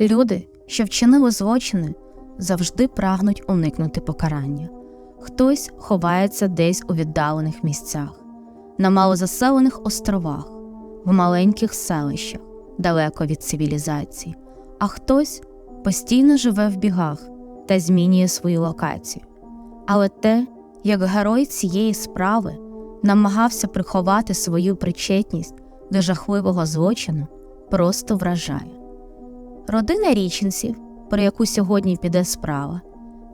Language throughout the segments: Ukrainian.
Люди, що вчинили злочини, завжди прагнуть уникнути покарання. Хтось ховається десь у віддалених місцях, на малозаселених островах, в маленьких селищах, далеко від цивілізації, а хтось постійно живе в бігах та змінює свою локацію. Але те, як герой цієї справи намагався приховати свою причетність до жахливого злочину, просто вражає. Родина річенців, про яку сьогодні піде справа,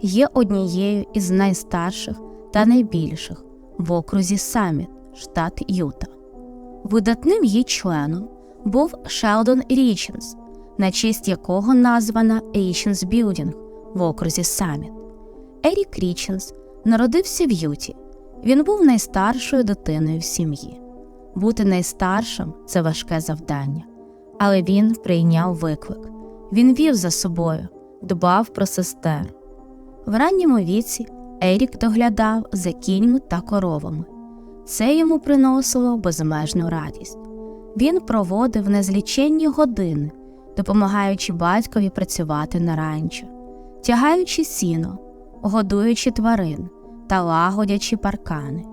є однією із найстарших та найбільших в окрузі Саміт, штат Юта. Видатним її членом був Шелдон Річенс, на честь якого названа Річенс Білдінг в окрузі Саміт. Ерік Річенс народився в Юті. Він був найстаршою дитиною в сім'ї. Бути найстаршим це важке завдання, але він прийняв виклик. Він вів за собою, дбав про сестер. В ранньому віці Ерік доглядав за кіньми та коровами. Це йому приносило безмежну радість. Він проводив незліченні години, допомагаючи батькові працювати на ранчо, тягаючи сіно, годуючи тварин та лагодячи паркани.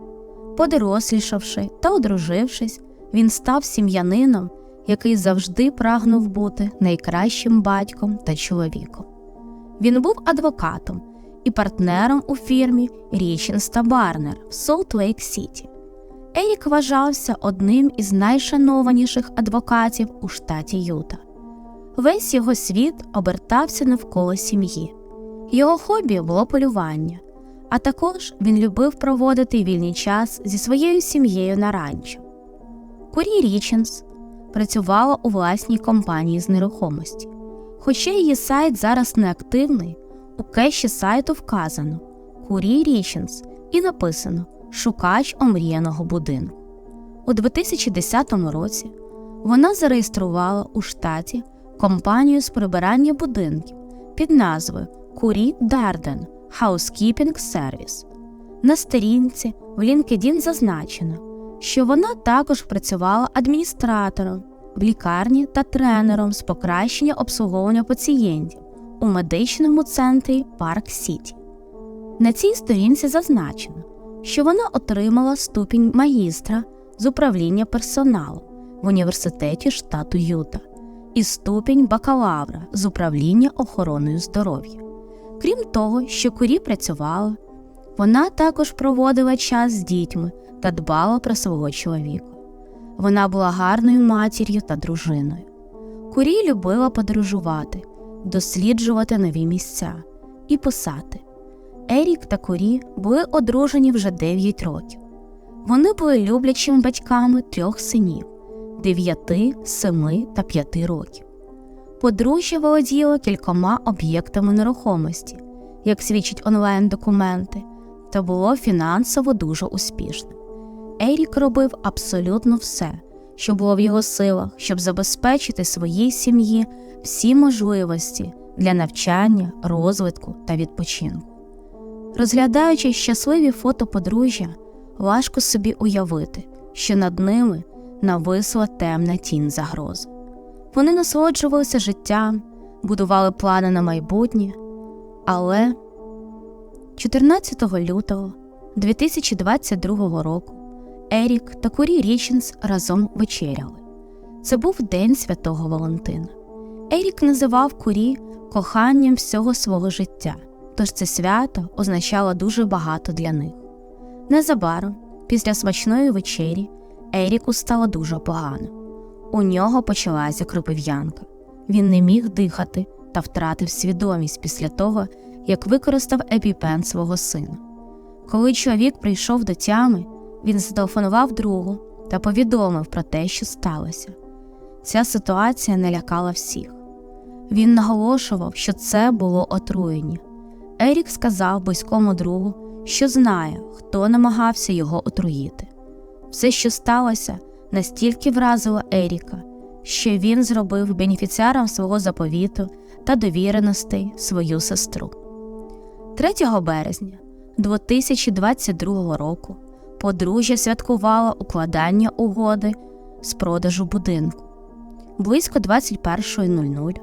Подорослішавши та одружившись, він став сім'янином, який завжди прагнув бути найкращим батьком та чоловіком. Він був адвокатом і партнером у фірмі Річенс та Барнер в Солт Лейк Сіті. Ерік вважався одним із найшанованіших адвокатів у штаті Юта. Весь його світ обертався навколо сім'ї. Його хобі було полювання, а також він любив проводити вільний час зі своєю сім'єю на ранчо. Курі Річенс працювала у власній компанії з нерухомості. Хоча її сайт зараз не активний, у кеші сайту вказано Курі Річенс і написано Шукач омріяного будинку. У 2010 році вона зареєструвала у штаті компанію з прибирання будинків під назвою Курі Дарден Housekeeping Service. На сторінці в LinkedIn зазначено, що вона також працювала адміністратором в лікарні та тренером з покращення обслуговування пацієнтів у медичному центрі Парк Сіті. На цій сторінці зазначено, що вона отримала ступінь магістра з управління персоналу в університеті штату Юта і ступінь бакалавра з управління охороною здоров'я. Крім того, що курі працювала, вона також проводила час з дітьми та дбала про свого чоловіка. Вона була гарною матір'ю та дружиною. Курі любила подорожувати, досліджувати нові місця і писати. Ерік та Курі були одружені вже 9 років. Вони були люблячими батьками трьох синів 9, 7 та 5 років. Подружжя володіло кількома об'єктами нерухомості, як свідчать онлайн-документи, та було фінансово дуже успішним. Ерік робив абсолютно все, що було в його силах, щоб забезпечити своїй сім'ї всі можливості для навчання, розвитку та відпочинку. Розглядаючи щасливі фото подружжя, важко собі уявити, що над ними нависла темна тінь загрози. Вони насолоджувалися життям, будували плани на майбутнє, але 14 лютого 2022 року Ерік та Курі Річенс разом вечеряли. Це був День Святого Валентина. Ерік називав Курі коханням всього свого життя, тож це свято означало дуже багато для них. Незабаром, після смачної вечері, Еріку стало дуже погано. У нього почалася кропив'янка. Він не міг дихати та втратив свідомість після того, як використав епіпен свого сина. Коли чоловік прийшов до тями, він зателефонував другу та повідомив про те, що сталося. Ця ситуація не лякала всіх. Він наголошував, що це було отруєння. Ерік сказав близькому другу, що знає, хто намагався його отруїти. Все, що сталося, настільки вразило Еріка, що він зробив бенефіціаром свого заповіту та довіреностей свою сестру. 3 березня 2022 року подружжя святкувало укладання угоди з продажу будинку. Близько 21.00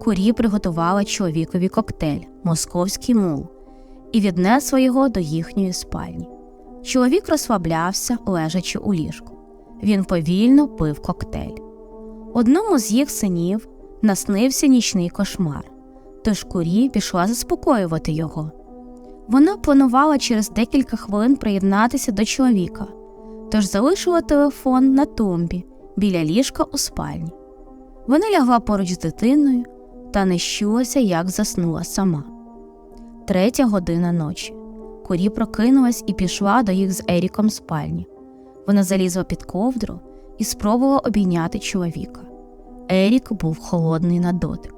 Курі приготувала чоловікові коктейль Московський мул і віднесла його до їхньої спальні. Чоловік розслаблявся, лежачи у ліжку. Він повільно пив коктейль. Одному з їх синів наснився нічний кошмар, тож курі пішла заспокоювати його. Вона планувала через декілька хвилин приєднатися до чоловіка, тож залишила телефон на тумбі біля ліжка у спальні. Вона лягла поруч з дитиною та не щулася, як заснула сама. Третя година ночі. Курі прокинулась і пішла до їх з Еріком спальні. Вона залізла під ковдру і спробувала обійняти чоловіка. Ерік був холодний на дотик.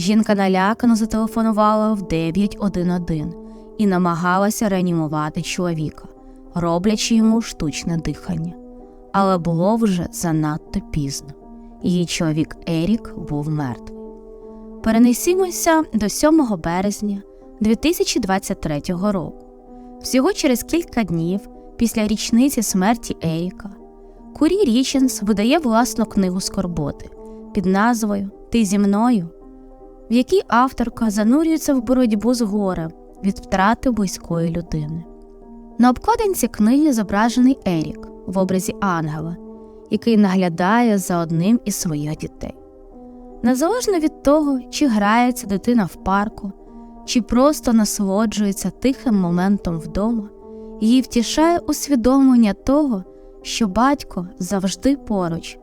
Жінка налякано зателефонувала в 911 і намагалася реанімувати чоловіка, роблячи йому штучне дихання. Але було вже занадто пізно. Її чоловік Ерік був мертвий. Перенесімося до 7 березня 2023 року. Всього через кілька днів після річниці смерті Еріка Курі Річенс видає власну книгу скорботи під назвою Ти зі мною, в якій авторка занурюється в боротьбу з горем від втрати близької людини. На обкладинці книги зображений Ерік в образі ангела, який наглядає за одним із своїх дітей. Незалежно від того, чи грається дитина в парку, чи просто насолоджується тихим моментом вдома, її втішає усвідомлення того, що батько завжди поруч,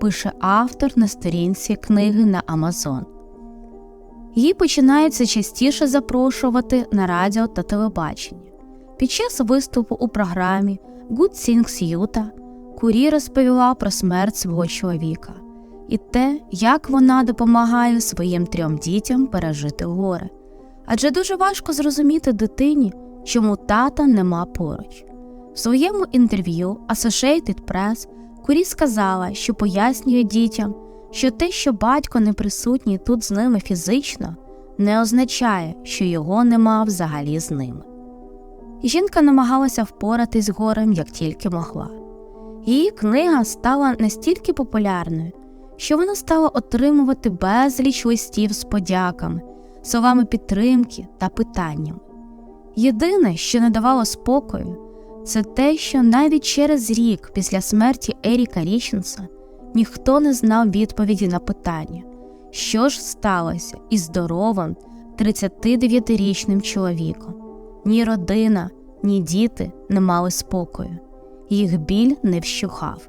пише автор на сторінці книги на Амазон. Її починаються частіше запрошувати на радіо та телебачення. Під час виступу у програмі Good Things Utah Курі розповіла про смерть свого чоловіка і те, як вона допомагає своїм трьом дітям пережити горе. Адже дуже важко зрозуміти дитині, чому тата нема поруч. В своєму інтерв'ю Associated Press Курі сказала, що пояснює дітям, що те, що батько не присутній тут з ними фізично, не означає, що його нема взагалі з ними. Жінка намагалася впоратись з горем як тільки могла. Її книга стала настільки популярною, що вона стала отримувати безліч листів з подяками, словами підтримки та питаннями. Єдине, що не давало спокою, це те, що навіть через рік після смерті Еріка Річенса ніхто не знав відповіді на питання, що ж сталося із здоровим 39-річним чоловіком. Ні родина, ні діти не мали спокою, їх біль не вщухав.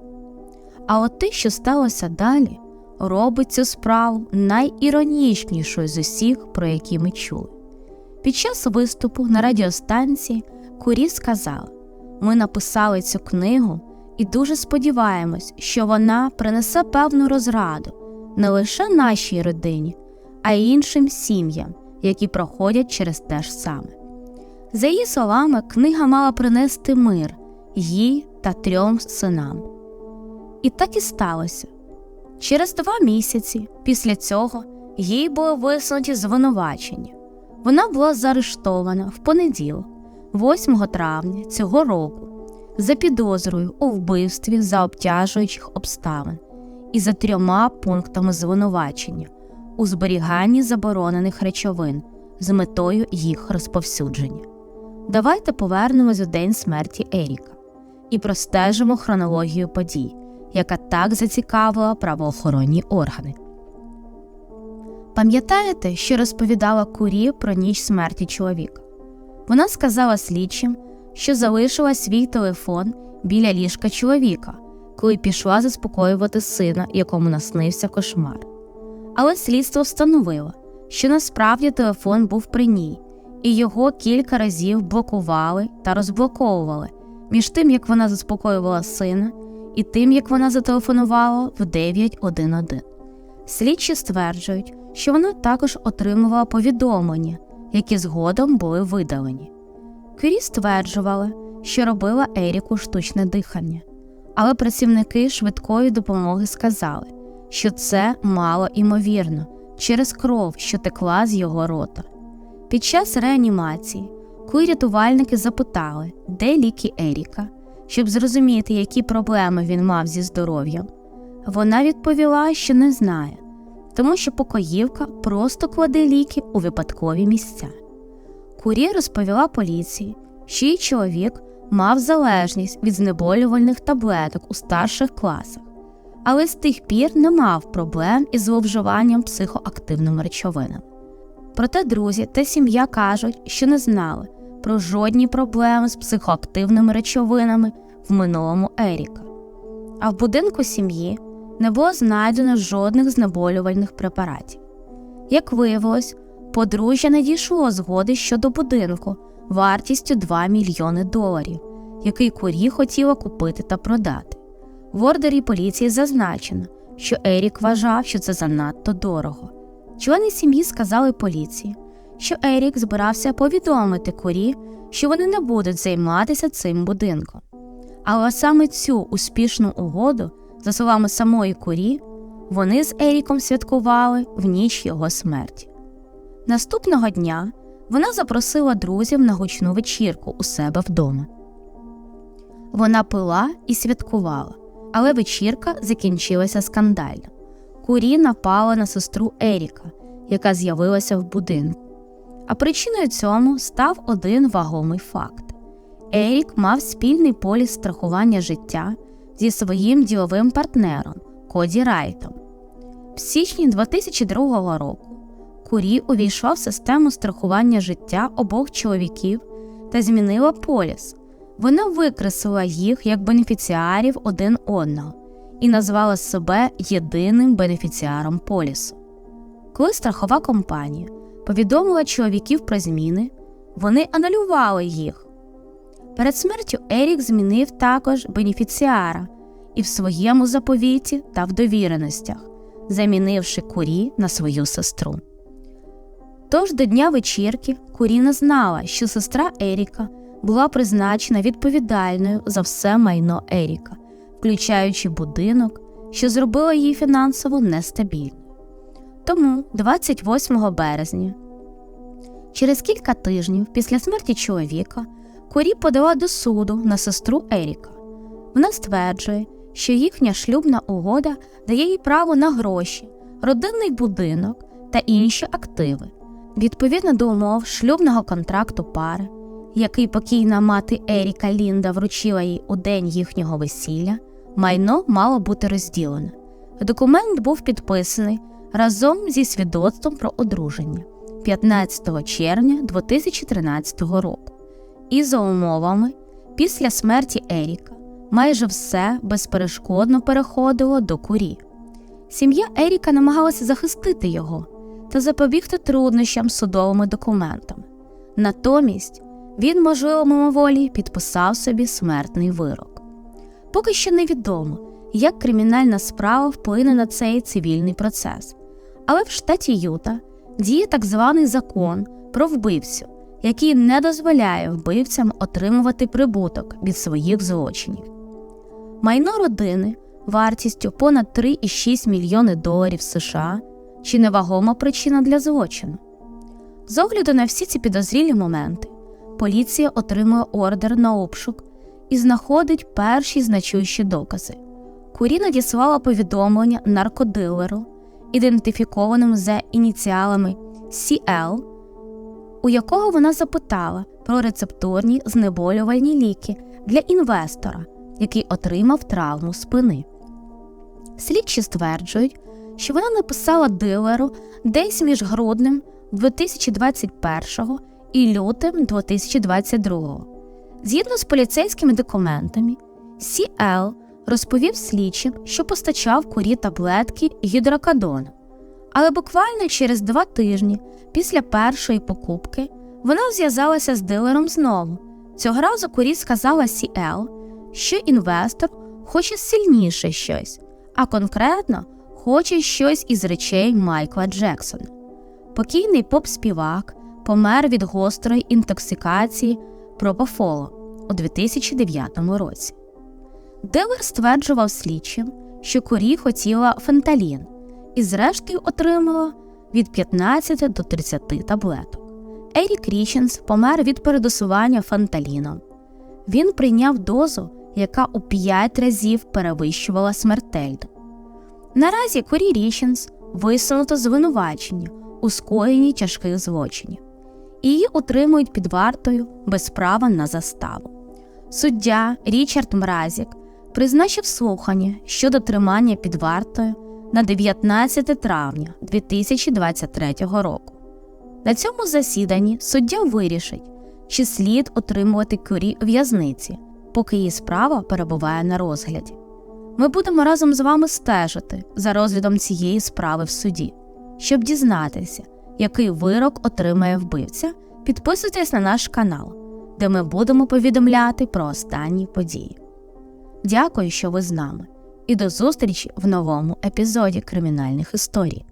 А от те, що сталося далі, робить цю справу найіронічнішою з усіх, про які ми чули. Під час виступу на радіостанції Курі сказала: Ми написали цю книгу і дуже сподіваємось, що вона принесе певну розраду не лише нашій родині, а й іншим сім'ям, які проходять через те ж саме. За її словами, книга мала принести мир їй та трьом синам. І так і сталося. Через два місяці після цього їй було висунуті звинувачення. Вона була заарештована в понеділок, 8 травня цього року, за підозрою у вбивстві за обтяжуючих обставин і за трьома пунктами звинувачення у зберіганні заборонених речовин з метою їх розповсюдження. Давайте повернемось у день смерті Еріка і простежимо хронологію подій, яка так зацікавила правоохоронні органи. Пам'ятаєте, що розповідала Курі про ніч смерті чоловіка? Вона сказала слідчим, що залишила свій телефон біля ліжка чоловіка, коли пішла заспокоювати сина, якому наснився кошмар. Але слідство встановило, що насправді телефон був при ній, і його кілька разів блокували та розблоковували між тим, як вона заспокоювала сина, і тим, як вона зателефонувала в 911. Слідчі стверджують, що вона також отримувала повідомлення, які згодом були видалені. Кюрі стверджували, що робила Еріку штучне дихання, але працівники швидкої допомоги сказали, що це мало імовірно через кров, що текла з його рота. Під час реанімації, коли рятувальники запитали, де ліки Еріка, щоб зрозуміти, які проблеми він мав зі здоров'ям, вона відповіла, що не знає, тому що покоївка просто кладе ліки у випадкові місця. Курі розповіла поліції, що її чоловік мав залежність від знеболювальних таблеток у старших класах, але з тих пір не мав проблем із зловживанням психоактивними речовинами. Проте друзі та сім'я кажуть, що не знали про жодні проблеми з психоактивними речовинами в минулому Еріка. А в будинку сім'ї не було знайдено жодних знеболювальних препаратів. Як виявилось, подружжя не дійшло згоди щодо будинку вартістю 2 мільйони доларів, який курі хотіла купити та продати. В ордері поліції зазначено, що Ерік вважав, що це занадто дорого. Члени сім'ї сказали поліції, що Ерік збирався повідомити курі, що вони не будуть займатися цим будинком. Але саме цю успішну угоду, за словами самої курі, вони з Еріком святкували в ніч його смерті. Наступного дня вона запросила друзів на гучну вечірку у себе вдома. Вона пила і святкувала, але вечірка закінчилася скандально. Курі напала на сестру Еріка, яка з'явилася в будинку. А причиною цьому став один вагомий факт: Ерік мав спільний поліс страхування життя зі своїм діловим партнером Коді Райтом. В січні 2002 року Курі увійшла в систему страхування життя обох чоловіків та змінила поліс. Вона викреслила їх як бенефіціарів один одного і назвала себе єдиним бенефіціаром полісу. Коли страхова компанія повідомила чоловіків про зміни, вони анулювали їх. Перед смертю Ерік змінив також бенефіціара і в своєму заповіті та в довіреностях, замінивши курі на свою сестру. Тож до дня вечірки Куріна знала, що сестра Еріка була призначена відповідальною за все майно Еріка, включаючи будинок, що зробило її фінансово нестабільною. Тому 28 березня, через кілька тижнів після смерті чоловіка, Курі подала до суду на сестру Еріка. Вона стверджує, що їхня шлюбна угода дає їй право на гроші, родинний будинок та інші активи. Відповідно до умов шлюбного контракту пари, який покійна мати Еріка Лінда вручила їй у день їхнього весілля, майно мало бути розділене. Документ був підписаний разом зі свідоцтвом про одруження 15 червня 2013 року. І за умовами, після смерті Еріка майже все безперешкодно переходило до курі. Сім'я Еріка намагалася захистити його та запобігти труднощам з судовими документами. Натомість він, можливо, мимоволі підписав собі смертний вирок. Поки що невідомо, як кримінальна справа вплине на цей цивільний процес. Але в штаті Юта діє так званий закон про вбивцю, який не дозволяє вбивцям отримувати прибуток від своїх злочинів. Майно родини вартістю понад 3,6 мільйони доларів США чи невагома причина для злочину. З огляду на всі ці підозрілі моменти, поліція отримує ордер на обшук і знаходить перші значущі докази. Курі надіслала повідомлення наркодилеру, ідентифікованим за ініціалами CL, у якого вона запитала про рецептурні знеболювальні ліки для інвестора, який отримав травму спини. Слідчі стверджують, що вона написала дилеру десь між груднем 2021 і лютим 2022. Згідно з поліцейськими документами, CL розповів слідчим, що постачав курі таблетки гідрокадону. Але буквально через два тижні після першої покупки вона зв'язалася з дилером знову. Цього разу курі сказала CL, що інвестор хоче сильніше щось, а конкретно хоче щось із речей Майкла Джексона. Покійний поп-співак помер від гострої інтоксикації пропофоло у 2009 році. Делер стверджував слідчим, що Корі хотіла фенталін і, зрештою, отримала від 15 до 30 таблеток. Ерік Річенс помер від передосування фенталіном. Він прийняв дозу, яка у 5 разів перевищувала смертельну. Наразі Корі Річенс висунуто звинувачення у скоєнні тяжких злочинів. Її утримують під вартою без права на заставу. Суддя Річард Мразік призначив слухання щодо тримання під вартою на 19 травня 2023 року. На цьому засіданні суддя вирішить, чи слід утримувати кюрі у в'язниці, поки її справа перебуває на розгляді. Ми будемо разом з вами стежити за розглядом цієї справи в суді. Щоб дізнатися, який вирок отримає вбивця, підписуйтесь на наш канал, де ми будемо повідомляти про останні події. Дякую, що ви з нами, і до зустрічі в новому епізоді кримінальних історій.